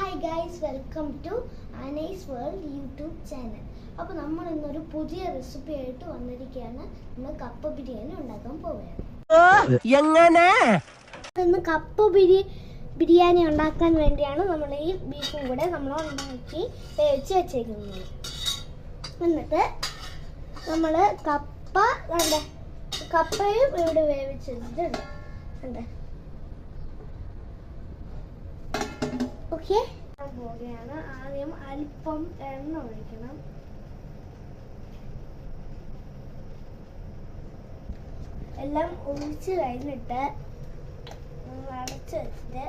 Hi guys welcome to Anais world YouTube channel അപ്പോൾ നമ്മൾ ഇന്നൊരു പുതിയ റെസിപ്പി ആയിട്ട് വന്നിരിക്കുകയാണ്. നമ്മൾ കപ്പ ബിരിയാണി ഉണ്ടാക്കാൻ പോവുകയാണ്. എങ്ങനെ? ഇന്ന് കപ്പ ബിരി ബിരിയാണി ഉണ്ടാക്കാൻ വേണ്ടിയാണ് നമ്മൾ ഈ ബീഫും കൂടെ നമ്മൾ ഉണ്ടാക്കി വേവിച്ച് വെച്ചേക്കുന്നത്. എന്നിട്ട് നമ്മൾ കപ്പ കണ്ട? കപ്പയും ഇവിടെ വേവിച്ചിട്ടുണ്ട്. കണ്ടേ? ഓക്കെ. ആദ്യം അല്പം എണ്ണ ഒഴിക്കണം. എല്ലാം ഒഴിച്ച് കഴിഞ്ഞിട്ട് അടച്ച് വെച്ചിട്ട്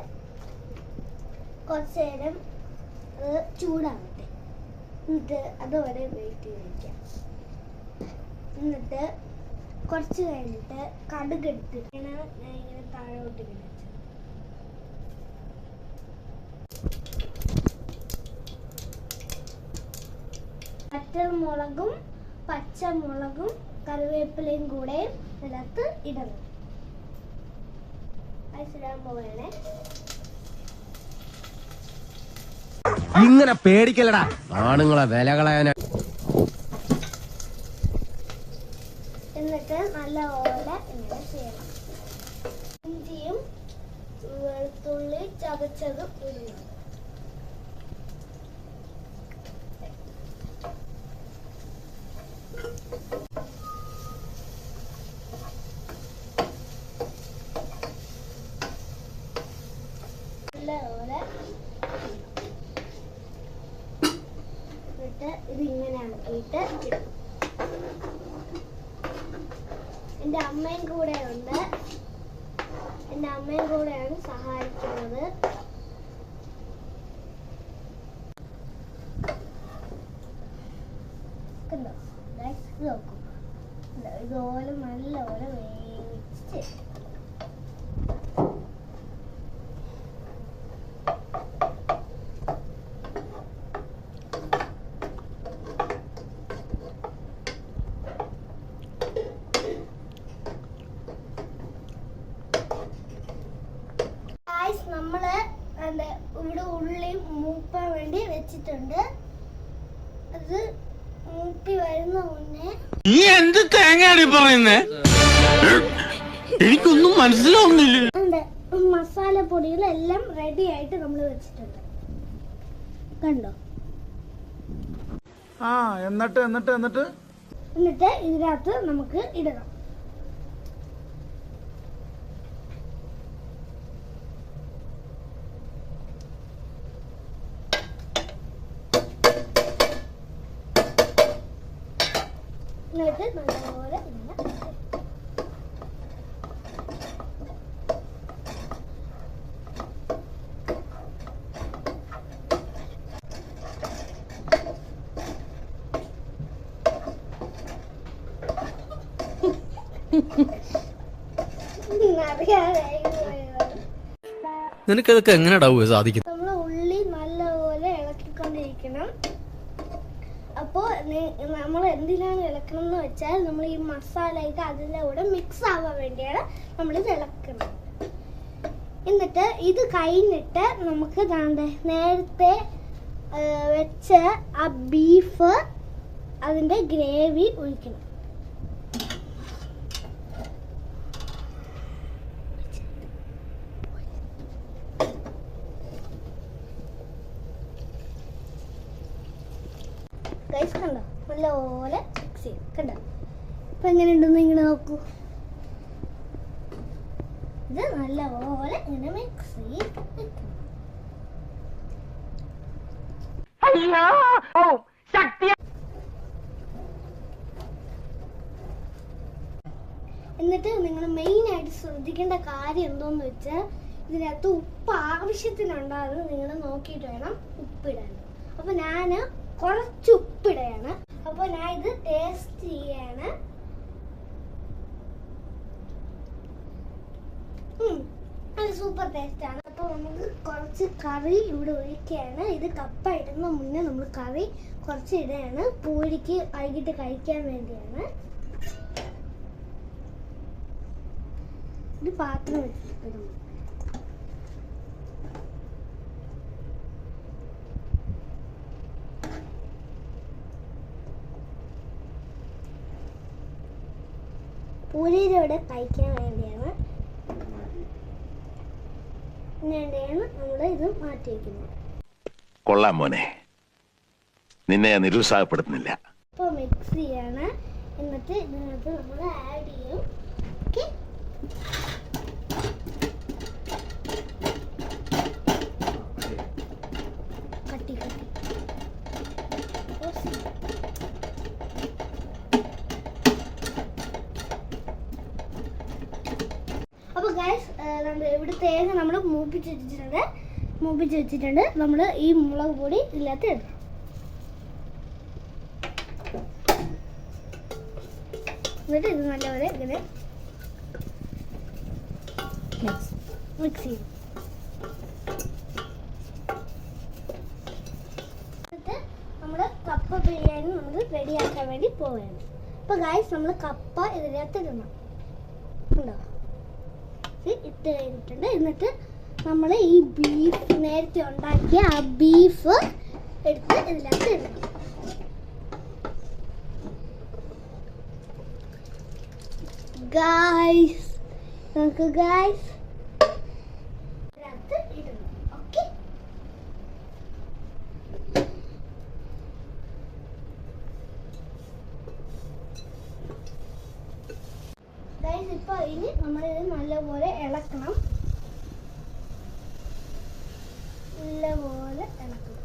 കുറച്ച് നേരം ചൂടാകട്ടെ എന്നിട്ട് അതുവരെ വെയിറ്റ് കഴിക്കാം എന്നിട്ട് കുറച്ച് കഴിഞ്ഞിട്ട് കടുക് എടുത്തിട്ട് ഇങ്ങനെ താഴോട്ട് ഇങ്ങനെ വെച്ചത് പച്ചമുളകും പച്ചമുളകും കറിവേപ്പിലയും കൂടെ ഇതിനകത്ത് ഇടണം. അയച്ചിടാൻ ഇങ്ങനെ പേടിക്കലടാ ആണുങ്ങളെ വില കളയാനാ. എന്നിട്ട് നല്ലപോലെ ഇങ്ങനെ ചെയ്യണം. ഇഞ്ചിയും വെളുത്തുള്ളി ചതച്ചതും ഇടണം നല്ലപോലെ എന്നിട്ട് ആക്കിയിട്ട് ഇടും എന്റെ അമ്മയും കൂടെ ഉണ്ട് എന്റെ അമ്മയും കൂടെയാണ് സഹായിക്കുന്നത്. നോക്കൂ? ഇതുപോലെ നല്ലപോലെ വേവിച്ച് ഗായ്സ് നമ്മൾ എന്താ ഇവിടെ ഉള്ളി മൂപ്പാൻ വേണ്ടി വെച്ചിട്ടുണ്ട്. അത് മൂപ്പി വരുന്ന മുന്നേ. നീ എന്ത് തേങ്ങയാണ് പറയുന്നേ? എനിക്കൊന്നും മനസ്സിലാവുന്നില്ല. മസാല പൊടികളെല്ലാം റെഡി ആയിട്ട് നമ്മൾ വെച്ചിട്ടുണ്ട്. കണ്ടോ? ആ എന്നിട്ട് എന്നിട്ട് എന്നിട്ട്? എന്നിട്ട് ഇതിനകത്ത് നമുക്ക് ഇടണം. എന്നിട്ട് നല്ലപോലെ ഇങ്ങനെ അറിയാതെ പോയതാണ് നിനക്കതൊക്കെ എങ്ങനെയാടാവുക സാധിക്കുന്നത് അപ്പോൾ നമ്മൾ എന്തിനാണ് ഇളക്കണം എന്ന് വെച്ചാൽ നമ്മൾ ഈ മസാലയൊക്കെ അതിന്റെ കൂടെ മിക്സ് ആവാൻ വേണ്ടിയാണ് നമ്മളിത് ഇളക്കുന്നത് എന്നിട്ട് ഇത് കഴിഞ്ഞിട്ട് നമുക്ക് ദാണ്ടെ നേരത്തെ വെച്ച ആ ബീഫ് അതിന്റെ ഗ്രേവി ഒഴിക്കണം. ഗൈസ് കണ്ടോ? നല്ലപോലെ മിക്സ് ചെയ്യും. കണ്ടോ? ഇപ്പം എങ്ങനെ ഉണ്ടെന്ന് ഇങ്ങനെ നോക്കൂ. ഇത് നല്ലപോലെ ഇങ്ങനെ മിക്സ്. എന്നിട്ട് നിങ്ങൾ മെയിൻ ആയിട്ട് ശ്രദ്ധിക്കേണ്ട കാര്യം എന്തോന്ന് വെച്ചാൽ ഇതിനകത്ത് ഉപ്പ് ആവശ്യത്തിനുണ്ടാകുന്നത് നിങ്ങൾ നോക്കിയിട്ട് വേണം ഉപ്പിടാൻ. അപ്പൊ ഞാൻ കുറച്ച് ഉപ്പിടയാണ് അപ്പൊ ഞാൻ ഇത് ടേസ്റ്റ് ചെയ്യാണ്. സൂപ്പർ ടേസ്റ്റ് ആണ്. അപ്പൊ നമുക്ക് കുറച്ച് കറി ഇവിടെ ഒഴിക്കുകയാണ്. ഇത് കപ്പ ഇടുന്ന മുന്നേ നമ്മൾ കറി കുറച്ച് ഇടുകയാണ്. പൂരിക്ക് വൈകിട്ട് കഴിക്കാൻ വേണ്ടിയാണ്. ഒരു പാത്രം വെച്ചിട്ട് പൂരിയുടെ കൂടെ കഴിക്കാൻ വേണ്ടിയാണ്. വേണ്ടിയാണ് നമ്മൾ ഇത് മാറ്റി വയ്ക്കുന്നത് കൊള്ളാം മോനെ. നിന്നെ നിരുത്സാഹപ്പെടുത്തുന്നില്ല. ഇപ്പോൾ മിക്സ് ചെയ്യാണ്. എന്നിട്ട് ഇതിനകത്ത് നമ്മൾ ആഡ് ചെയ്യും. ഓക്കെ കട്ടി കട്ടി ഓ, അപ്പോൾ ഗൈസ് നമ്മൾ ഇവിടെ തേങ്ങ മൂപ്പിച്ച് വെച്ചിട്ടുണ്ട്. മൂപ്പിച്ച് വെച്ചിട്ടുണ്ട്. നമ്മൾ ഈ മുളക് പൊടി ഇതിനകത്ത് ഇടും എന്നിട്ട് ഇത് നല്ലപോലെ ഇങ്ങനെ മിക്സ് ചെയ്യും നമ്മൾ കപ്പ ബിരിയാണി നമ്മൾ റെഡിയാക്കാൻ വേണ്ടി പോവുകയാണ്. അപ്പോൾ ഗായ്സ് നമ്മൾ കപ്പ ഇതിനകത്ത് ഇടണം. ഇട്ട് കഴിഞ്ഞിട്ടുണ്ട് എന്നിട്ട് നമ്മൾ ഈ ബീഫ് നേരത്തെ ഉണ്ടാക്കിയ ആ ബീഫ് എടുത്ത് ഇതിനകത്ത് ഇടണം. ഗായ്സ് നമുക്ക് ഗായ്സ് ഇതിനകത്ത് ഇടുന്നു ഓക്കെ ഗൈസ് ഇപ്പൊ ഇനി നമ്മളിത് നല്ലപോലെ ഇളക്കണം. നല്ലപോലെ ഇളക്കണം.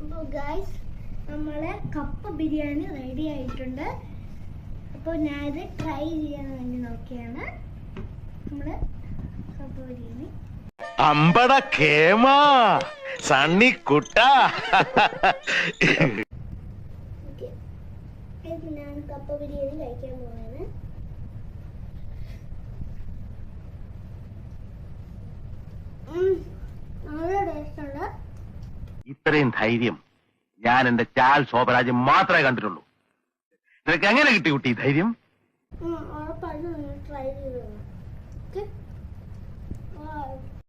അപ്പോൾ ഗൈസ് നമ്മളെ കപ്പ ബിരിയാണി റെഡി ആയിട്ടുണ്ട്. അപ്പോൾ ഞാനിത് ട്രൈ ചെയ്യാൻ വേണ്ടി നോക്കിയാണ്. നമ്മൾ കപ്പ ബിരിയാണി. അമ്പട കേമാ സണ്ണി കുട്ട. ഞാൻ കപ്പ ബിരിയാണി കഴിക്കാൻ പോവാണ് ഇത്രയും ധൈര്യം ഞാൻ എന്റെ ചാൽ ശോഭരാജ് മാത്രമേ കണ്ടിട്ടുള്ളൂ. നിനക്ക് എങ്ങനെ കിട്ടി കുട്ടി ധൈര്യം? ട്രൈ ചെയ്ത്